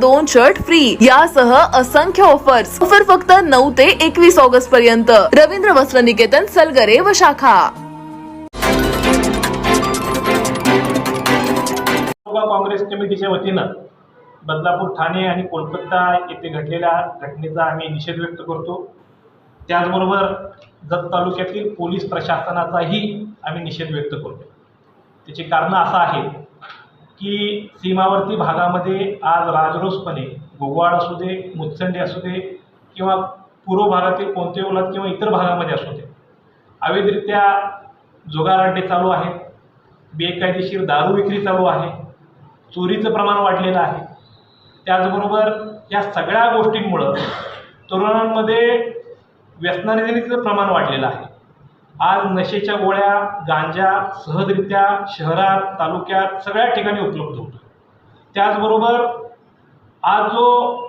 दोन shirt free यासह असंख्य ऑफर्स ऑफर फक्त नऊ ते एकवीस ऑगस्ट पर्यंत. रवींद्र वस्त्र निकेतन सलगरे व शाखा. काँग्रेस कमिटीच्या वतीनं बदलापूर ठाणे आणि कोलकाता येथे घडलेल्या घटनेचा आम्ही निषेध व्यक्त करतो. त्याचबरोबर जत तालुक्यातील पोलीस प्रशासनाचाही आम्ही निषेध व्यक्त करतो. त्याची कारणं असं आहे की सीमावर्ती भागामध्ये आज राजरोसपणे गोवाड असू दे मुत्संडी असू दे किंवा पूर्व भागातील कोणते ओलात किंवा इतर भागामध्ये असू दे अवैधरित्या जुगार अड्डे चालू आहेत बेकायदेशीर दारू विक्री चालू आहे चोरीचं प्रमाण वाढलेलं आहे. त्याचबरोबर या सगळ्या गोष्टींमुळं तरुणांमध्ये व्यसनानिधीचं प्रमाण वाढलेलं आहे. आज नशेच्या गोळ्या गांजा सहजरित्या शहरात तालुक्यात सगळ्या ठिकाणी उपलब्ध होतो त्याचबरोबर आज जो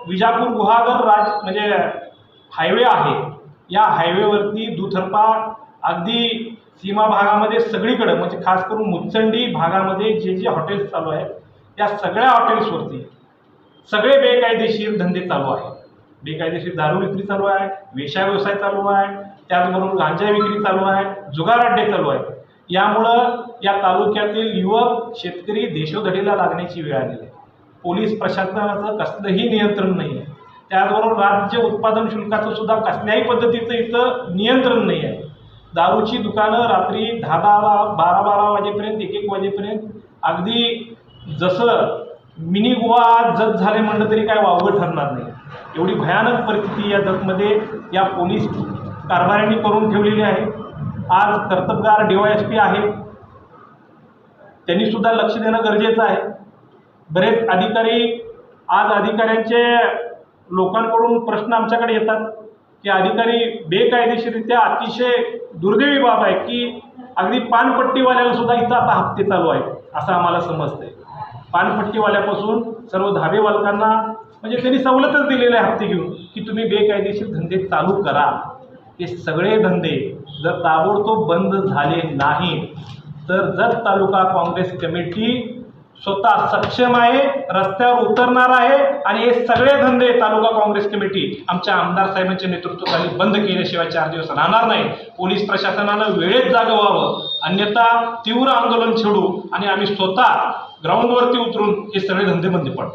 विजापूर गुहागर राज म्हणजे हायवे आहे या हायवेवरती दुथरपा अगदी सीमा भागामध्ये सगळीकडं म्हणजे खास करून मुचंडी भागामध्ये जे जे हॉटेल्स चालू आहेत या सगळ्या हॉटेल्सवरती सगळे बेकायदेशीर धंदे चालू आहेत. बेकायदेशीर दारू विक्री चालू आहे वेशा व्यवसाय चालू आहे त्याचबरोबर गांजा विक्री चालू आहे जुगार अड्डे चालू आहेत. यामुळं या तालुक्यातील युवक शेतकरी देशोधडीला लागण्याची वेळ आलेली आहे. पोलीस प्रशासनाचं कसलंही नियंत्रण नाही आहे त्याचबरोबर राज्य उत्पादन शुल्काचं सुद्धा कसल्याही पद्धतीचं इथं नियंत्रण नाही आहे दारूची दुकानं रात्री दहा दहा बारा बारा वाजेपर्यंत एक एक वाजेपर्यंत अगदी जसं मिनी गोवा जत झाले म्हणलं तरी काय वावगं ठरणार नाही. एवढी भयानक परिस्थिती या जगमध्ये या पोलीस कारभाऱ्यांनी करून ठेवलेली आहे. आज कर्तबगार डी वाय एस पी आहे. त्यांनी सुद्धा लक्ष देणं गरजेचं आहे. बरेच अधिकारी आज अधिकाऱ्यांचे लोकांकडून प्रश्न आमच्याकडे येतात की अधिकारी बेकायदेशीररित्या अतिशय दुर्दैवी बाब आहे की अगदी पानपट्टीवाल्याला सुद्धा इथं आता हप्ते चालू आहे असं आम्हाला समजतंय. पानपट्टीवाल्यापासून सर्व धाबेवालकांना म्हणजे त्यांनी सवलतच दिलेले आहे हप्ते घेऊन की तुम्ही बेकायदेशीर धंदे चालू करा. हे सगळे धंदे जर ताबडतोब बंद झाले नाही तर जत तालुका काँग्रेस कमिटी स्वतः सक्षम आहे रस्त्यावर उतरणार आहे आणि हे सगळे धंदे तालुका काँग्रेस कमिटी आमच्या आमदार साहेबांच्या नेतृत्वाखाली बंद केल्याशिवाय चार दिवस राहणार नाही. पोलीस प्रशासनानं वेळेत जागं व्हावं. अन्यथा तीव्र आंदोलन छेडू आणि आम्ही स्वतः ग्राउंडवरती उतरून हे सगळे धंदे बंद पडू.